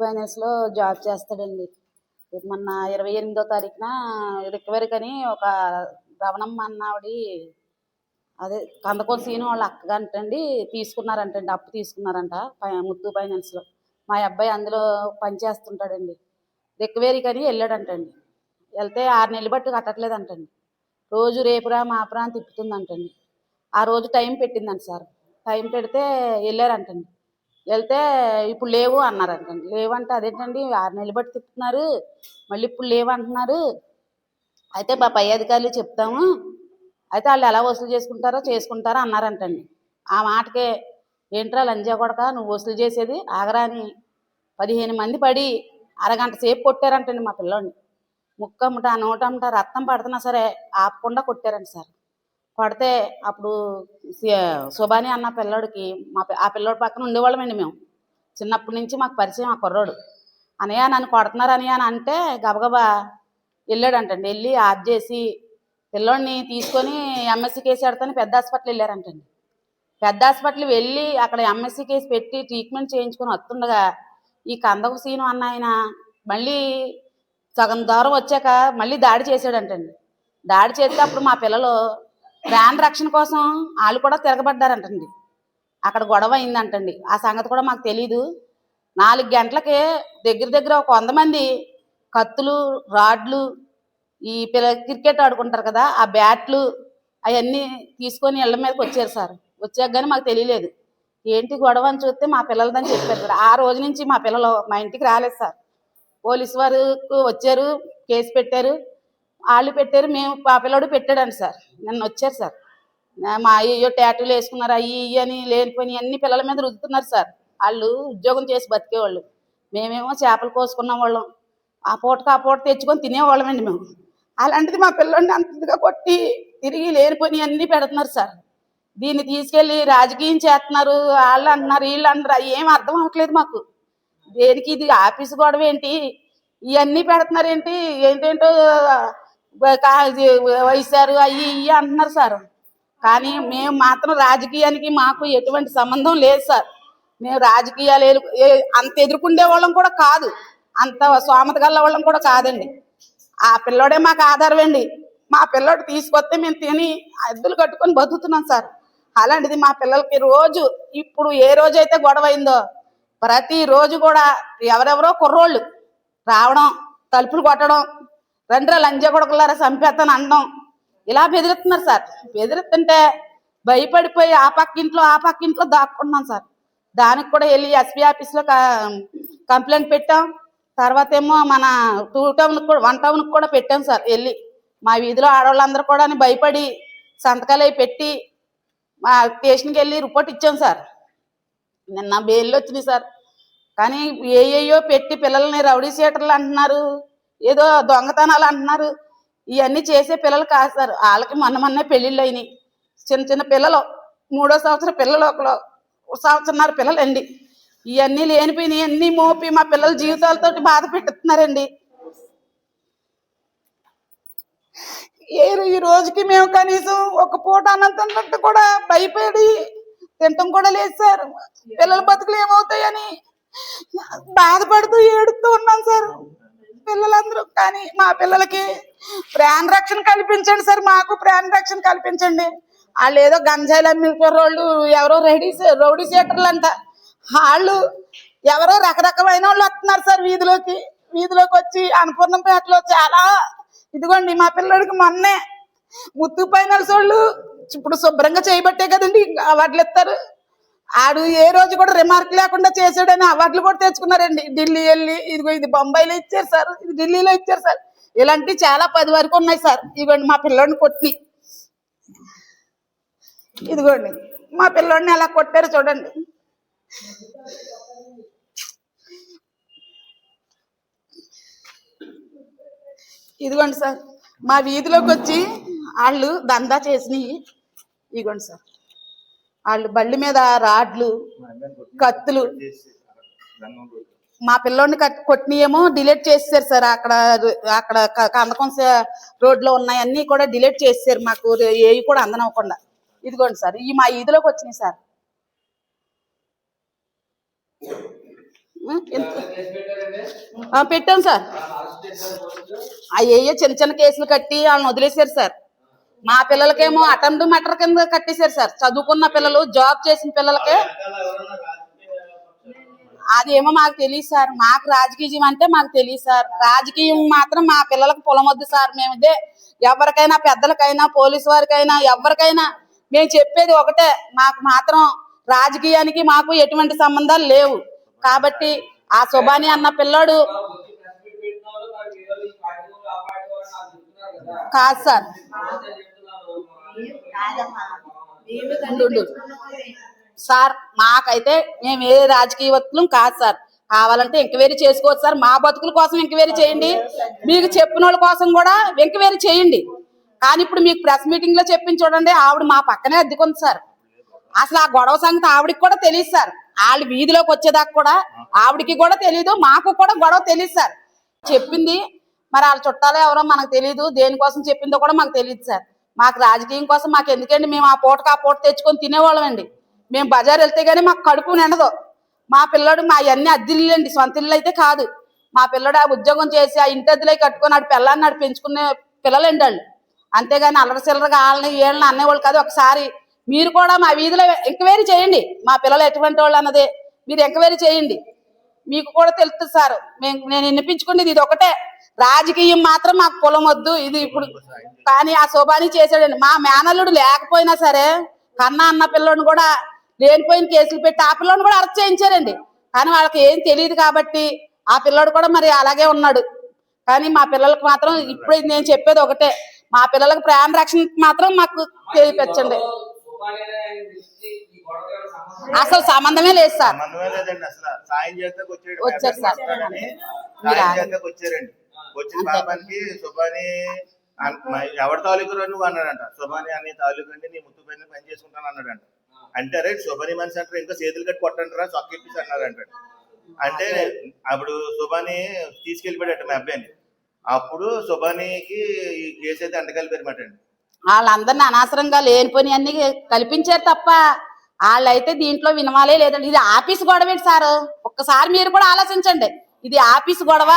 ఫైనాన్స్లో జాబ్ చేస్తాడండి. మొన్న ఇరవై ఎనిమిదో తారీఖున రికవరీ అని ఒక రవణమ్మ అన్న అదే కందకూర సీను వాళ్ళ అక్కగంటండి తీసుకున్నారంటండి అప్పు తీసుకున్నారంట ఫై- ముత్తు ఫైనాన్స్లో. మా అబ్బాయి అందులో పనిచేస్తుంటాడండి రికవరీ కని వెళ్ళాడంటండి వెళ్తే ఆరు నెలలు బట్టి కట్టట్లేదంటండి. రోజు రేపురా మాపురా అని తిప్పుతుందంటండి. ఆ రోజు టైం పెట్టిందంట సార్. టైం పెడితే వెళ్ళారంటండి వెళ్తే ఇప్పుడు లేవు అన్నారంటండి లేవంటే అదేంటండి ఆరు నెలలు బట్టి తిప్పుతున్నారు మళ్ళీ ఇప్పుడు లేవు అంటున్నారు అయితే మా పై అధికారులు చెప్తాము. అయితే వాళ్ళు ఎలా వసూలు చేసుకుంటారో చేసుకుంటారో అన్నారంటండి. ఆ మాటకే ఏంట్రా లంజా కొడక నువ్వు వసూలు చేసేది ఆగరాని పదిహేను మంది పడి అరగంట సేపు కొట్టారంటండి మా పిల్లోడిని. ముక్కమ్మట నోటమ్మట రక్తం పడుతున్నా సరే ఆపకుండా కొట్టారండి సార్. కొడితే అప్పుడు శుభాని అన్న పిల్లోడికి మా పి- ఆ పిల్లోడి పక్కన ఉండేవాళ్ళమండి మేము. చిన్నప్పటి నుంచి మాకు పరిచయం ఆ కుర్రోడు. అనయ్య నన్ను కొడుతున్నారు అనయ్య అని అంటే గబగబా వెళ్ళాడంటండి. వెళ్ళి ఆఫ్ చేసి పిల్లోడిని తీసుకొని ఎంఎస్సి కేసు పెడతాను పెద్ద హాస్పిటల్ వెళ్ళారంటండి. పెద్ద హాస్పిటల్ వెళ్ళి అక్కడ ఎంఎస్సి కేసు పెట్టి ట్రీట్మెంట్ చేయించుకొని వస్తుండగా ఈ కందకు సీను అన్న ఆయన మళ్ళీ సగం దూరం వచ్చాక మళ్ళీ దాడి చేశాడంటండి. దాడి చేస్తే అప్పుడు మా పిల్లలు ప్రాణ రక్షణ కోసం వాళ్ళు కూడా తిరగబడ్డారంటండి. అక్కడ గొడవ అయిందంటండి. ఆ సంగతి కూడా మాకు తెలీదు. నాలుగు గంటలకే దగ్గర దగ్గర ఒక వంద మంది కత్తులు రాడ్లు ఈ పిల్ల క్రికెట్ ఆడుకుంటారు కదా ఆ బ్యాట్లు అవన్నీ తీసుకొని ఇళ్ళ మీదకి వచ్చారు సార్. వచ్చాక కానీ మాకు తెలియలేదు. ఏంటి గొడవ అని చూస్తే మా పిల్లలదని చెప్పారు సార్. ఆ రోజు నుంచి మా పిల్లలు మా ఇంటికి రాలేదు సార్. పోలీసు వారు వచ్చారు కేసు పెట్టారు. వాళ్ళు పెట్టారు మేము మా పిల్లడు పెట్టాడని సార్. నిన్న వచ్చారు సార్. మా అయ్యో ట్యాటూలు వేసుకున్నారు అయ్యి ఇయ్యి అని లేనిపోయి అన్ని పిల్లల మీద రుద్దుతున్నారు సార్. వాళ్ళు ఉద్యోగం చేసి బతికేవాళ్ళు. మేమేమో చేపలు కోసుకున్న వాళ్ళం. ఆ పూటకు ఆ పూట తెచ్చుకొని తినేవాళ్ళమండి మేము. అలాంటిది మా పిల్లోడిని అంతగా కొట్టి తిరిగి లేనిపోయి అన్నీ పెడుతున్నారు సార్. దీన్ని తీసుకెళ్ళి రాజకీయం చేస్తున్నారు వాళ్ళు అంటున్నారు వీళ్ళు అంటున్నారు ఏం అర్థం అవ్వట్లేదు మాకు. దేనికి ఇది ఆఫీస్ గొడవ ఏంటి? ఇవన్నీ పెడుతున్నారు ఏంటి? ఏంటేంటో వైశారు అయ్యి ఇవి అంటున్నారు సార్. కానీ మేము మాత్రం రాజకీయానికి మాకు ఎటువంటి సంబంధం లేదు సార్. మేము రాజకీయాలు ఏ- అంత ఎదుర్కొండే వాళ్ళం కూడా కాదు. అంత స్వామత గల్ల వాళ్ళం కూడా కాదండి. ఆ పిల్లోడే మాకు ఆధారం అండి. మా పిల్లోడు తీసుకొస్తే మేము తిని అద్దెలు కట్టుకొని బతుకుతున్నాం సార్. అలాంటిది మా పిల్లలకి రోజు ఇప్పుడు ఏ రోజైతే గొడవ అయిందో ప్రతి రోజు కూడా ఎవరెవరో కుర్రోళ్ళు రావడం తలుపులు కొట్టడం రండ్రా లంజ కొడకలారా చంపేస్తాను అనడం ఇలా బెదిరిస్తున్నారు సార్. బెదిరిస్తుంటే భయపడిపోయి ఆ పక్క ఇంట్లో ఆ పక్క ఇంట్లో దాక్కున్నాం సార్. దానికి కూడా వెళ్ళి ఎస్పీ ఆఫీస్లో కంప్లైంట్ పెట్టాం. తర్వాత ఏమో మన టూ టౌన్కి కూడా వన్ టౌన్కి కూడా పెట్టాం సార్ వెళ్ళి. మా వీధిలో ఆడవాళ్ళందరూ కూడా భయపడి సంతకాలు అవి పెట్టి మా స్టేషన్కి వెళ్ళి రిపోర్ట్ ఇచ్చాం సార్. నిన్న బెయిల్ వచ్చినాయి సార్. కానీ ఏఏయో పెట్టి పిల్లల్ని రౌడీ సీటర్లు అంటున్నారు. ఏదో దొంగతనాలు అంటున్నారు. ఇవన్నీ చేసే పిల్లలు కాస్తారు సార్. వాళ్ళకి మొన్న మొన్నే పెళ్ళిళ్ళు అయినాయి. చిన్న చిన్న పిల్లలు మూడో సంవత్సరం పిల్లలు ఒకరు సంవత్సరంన్నర పిల్లలండి. ఇవన్నీ లేనిపోయినాయి. అన్నీ మోపి మా పిల్లల జీవితాలతోటి బాధ పెట్టుతున్నారండి. ఈ రోజుకి మేము కనీసం ఒక పూట అన్నం తిన్నట్టు కూడా భయపడి తింటం కూడా లేదు సార్. పిల్లల బతుకులు ఏమవుతాయని బాధపడుతూ ఏడుస్తూ ఉన్నాం సార్. పిల్లలందరూ కానీ మా పిల్లలకి ప్రాణ రక్షణ కల్పించండి సార్ మాకు ప్రాణ రక్షణ కల్పించండి. వాళ్ళు ఏదో గంజాయిలు అమ్మిపోరోళ్ళు ఎవరో రెడీ రౌడీ సీటర్లు అంట వాళ్ళు ఎవరో రకరకమైన వాళ్ళు వస్తున్నారు సార్ వీధిలోకి. వీధిలోకి వచ్చి అన్నపూర్ణంపేటలో చాలా ఇదిగోండి మా పిల్లడికి మొన్నే ముత్తు ఫైనల్స్ వాళ్ళు ఇప్పుడు శుభ్రంగా చేయబట్టే కదండి వడ్లు ఇస్తారు ఆడు ఏ రోజు కూడా రిమార్క్ లేకుండా చేసాడని అవార్డులు కూడా తెచ్చుకున్నారండి. ఢిల్లీ వెళ్ళి ఇదిగో ఇది బొంబాయిలో ఇచ్చారు సార్ ఇది ఢిల్లీలో ఇచ్చారు సార్. ఇలాంటివి చాలా పది వరకు ఉన్నాయి సార్. ఇదిగోండి మా పిల్లోడిని కొట్టి ఇదిగోండి మా పిల్లోడిని అలా కొట్టారు చూడండి. ఇదిగోండి సార్ మా వీధిలోకి వచ్చి వాళ్ళు దందా చేసినవి ఇదిగోండి సార్. వాళ్ళు బళ్ళు మీద రాడ్లు కత్తులు. మా పిల్లోడిని కట్ కొట్టినేమో డిలీట్ చేసేసారు సార్. అక్కడ అక్కడ క- కందకం రోడ్ ఉన్నాయన్నీ కూడా డిలీట్ చేసేసారు మాకు. ఏవి కూడా అందనవ్వకుండా. ఇదిగోండి సార్. ఈ మా ఈదిలోకి వచ్చినాయి సార్. ఆ, పెట్టాం సార్. అయ్యయ్యో చిన్న చిన్న కేసులు కట్టి వాళ్ళని వదిలేశారు సార్. మా పిల్లలకేమో అటెంప్ట్ మటర్ కింద కట్టేశారు సార్. చదువుకున్న పిల్లలు జాబ్ చేసిన పిల్లలకే. అదేమో మాకు తెలియదు సార్. మాకు రాజకీయం అంటే మాకు తెలియదు సార్. రాజకీయం మాత్రం మా పిల్లలకు పొలమొద్దు సార్. మేము ఇదే ఎవరికైనా పెద్దలకైనా పోలీసు వారికైనా ఎవరికైనా మేము చెప్పేది ఒకటే. మాకు మాత్రం రాజకీయానికి మాకు ఎటువంటి సంబంధాలు లేవు. కాబట్టి ఆ సుబాని అన్న పిల్లోడు కాదు సార్. సార్ మాకైతే మేము ఏ రాజకీయ వ్యక్తులం కాదు సార్. కావాలంటే ఎంక్వైరీ చేసుకోవచ్చు సార్. మా బతుకుల కోసం ఎంక్వైరీ చేయండి. మీకు చెప్పిన వాళ్ళ కోసం కూడా ఎంక్వైరీ చేయండి. కానీ ఇప్పుడు మీకు ప్రెస్ మీటింగ్లో చెప్పింది చూడండి ఆవిడ మా పక్కనే అద్దెకుంది సార్. అసలు ఆ గొడవ సంగతి ఆవిడకి కూడా తెలియదు సార్. వాళ్ళు వీధిలోకి వచ్చేదాకా కూడా ఆవిడకి కూడా తెలియదు మాకు కూడా గొడవ తెలియదు సార్. చెప్పింది మరి వాళ్ళ చుట్టాలు ఎవరో మనకు తెలియదు దేనికోసం చెప్పిందో కూడా మాకు తెలియదు సార్. మాకు రాజకీయం కోసం మాకు ఎందుకండి మేము ఆ పూటకు ఆ పూట తెచ్చుకొని తినేవాళ్ళం అండి మేము బజార్ వెళ్తే గానీ మాకు కడుపు నిండదు. మా పిల్లడు మా అన్ని అద్దెల్లండి సొంత ఇల్లు అయితే కాదు. మా పిల్లడు ఆ ఉద్యోగం చేసి ఆ ఇంటి అద్దెలై కట్టుకొని ఆడు పిల్లల్ని నాడు పెంచుకునే పిల్లలండి వాళ్ళు అంతేగాని అల్లరి చిల్లరగా వాళ్ళని వీళ్ళని అనేవాళ్ళు కాదు ఒకసారి. మీరు కూడా మా వీధిలో ఎంక్వైరీ చేయండి. మా పిల్లలు ఎటువంటి వాళ్ళు అన్నది. మీరు ఎంక్వైరీ చేయండి. మీకు కూడా తెలుస్తుంది సార్. మేము నేను వినిపించుకునేది ఇది ఒకటే. రాజకీయం మాత్రం మాకు పొలం వద్దు ఇది ఇప్పుడు కానీ ఆ శోభాని చేశాడండి. మా మేనల్లుడు లేకపోయినా సరే కన్నా అన్న పిల్లోని కూడా లేనిపోయిన కేసులు పెట్టి ఆ పిల్లోని కూడా అరెస్ట్ చేయించారండి. కానీ వాళ్ళకి ఏం తెలియదు కాబట్టి ఆ పిల్లోడు కూడా మరి అలాగే ఉన్నాడు. కానీ మా పిల్లలకు మాత్రం ఇప్పుడు నేను చెప్పేది ఒకటే. మా పిల్లలకు ప్రాణ రక్షణ మాత్రం మాకు తెలియపరచండి. అసలు సంబంధమే లేదు సార్. వచ్చారు సార్. వచ్చిన. పాపానికి మ- ఎవరి తాలూకు నువ్వు అన్నాడంట. సుబాని అని తాలూకు అండి నీ ముత్తు పైన పని చేసుకుంటాను అన్నాడంట. అంటే అరే సుబాని మనిషి అంటారు ఇంకా చేతులు కట్టి కొట్టంటారా చొక్కెప్పేసి అన్నారంట అంటే అప్పుడు సుబాని తీసుకెళ్ళిపోయాడట మా అబ్బాయిని. అప్పుడు సుబానికి ఈ కేసు అయితే అంటగలిపారన్నమాట అండి వాళ్ళందరినీ అనవసరంగా లేనిపోని అన్ని కల్పించారు తప్ప వాళ్ళైతే దీంట్లో వినవాలే లేదండి. ఇది ఆఫీస్ గొడవ సార్? ఒక్కసారి మీరు కూడా ఆలోచించండి. ఇది ఆఫీస్ గొడవ.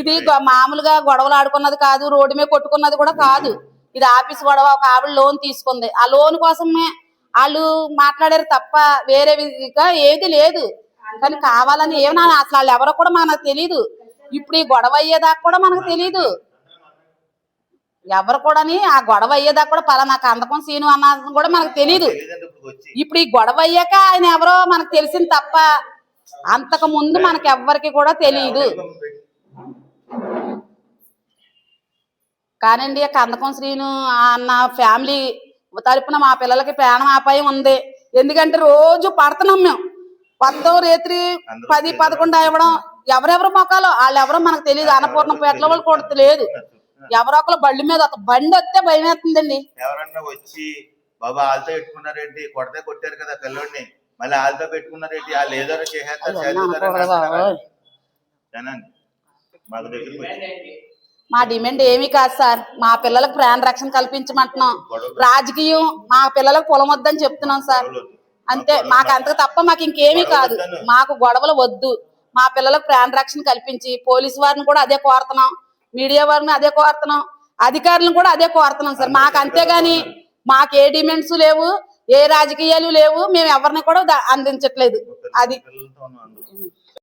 ఇది మామూలుగా గొడవలు ఆడుకున్నది కాదు రోడ్డు మీద కొట్టుకున్నది కూడా కాదు. ఇది ఆఫీస్ గొడవ ఒక ఆవిడ లోన్ తీసుకుంది. ఆ లోన్ కోసమే వాళ్ళు మాట్లాడారు తప్ప వేరే విధిగా ఏది లేదు. కానీ కావాలని ఏమన్నా అసలు వాళ్ళు ఎవరో కూడా మనకు తెలియదు ఇప్పుడు ఈ గొడవ అయ్యేదాకా కూడా మనకు తెలియదు ఎవరు కూడాని ఆ గొడవ అయ్యేదాకా కూడా పలానా కందకం సీను అన్నది కూడా మనకు వచ్చి. ఇప్పుడు ఈ గొడవ అయ్యాక ఆయన ఎవరో మనకు తెలిసింది తప్ప అంతకు ముందు మనకి ఎవ్వరికి కూడా తెలియదు కానండి కందకం శ్రీను అన్న ఫ్యామిలీ తరపున మా పిల్లలకి ప్రాణం అపాయం ఉంది. ఎందుకంటే రోజు పడుతున్నాం మేము. పదో రేత్రి పది పదకొండు ఇవ్వడం ఎవరెవరు మొక్కలో వాళ్ళు ఎవరో మనకు తెలియదు అన్నపూర్ణ పేటల వాళ్ళు కూడా తెలియదు ఎవరో ఒకరు బండి మీద వస్తారు. బండి వస్తే భయం వేస్తుందండి ఎవరన్నా వచ్చి బాబా వాళ్ళతో పెట్టుకున్నారేంటి? కొడితే కొట్టారు కదా పిల్లోడిని. మళ్ళీ వాళ్ళతో పెట్టుకున్నారేంటి వాళ్ళు ఏదో ఒకటి చేసేస్తారు మాకు మా డిమాండ్ ఏమీ కాదు సార్. మా పిల్లలకు ప్రాణ రక్షణ కల్పించమంటున్నాం. రాజకీయం మా పిల్లలకు పొలం వద్దని చెప్తున్నాం సార్. అంతే. మాకు అంతకు తప్ప మాకు ఇంకేమీ కాదు. మాకు గొడవలు వద్దు. మా పిల్లలకు ప్రాణ రక్షణ కల్పించి పోలీసు వారిని కూడా అదే కోరుతున్నాం. మీడియా వారిని అదే కోరుతున్నాం. అధికారులను కూడా అదే కోరుతున్నాం సార్. మాకు అంతేగాని మాకు ఏ డిమాండ్స్ లేవు. ఏ రాజకీయాలు లేవు మేము ఎవరిని కూడా అందించట్లేదు. అది.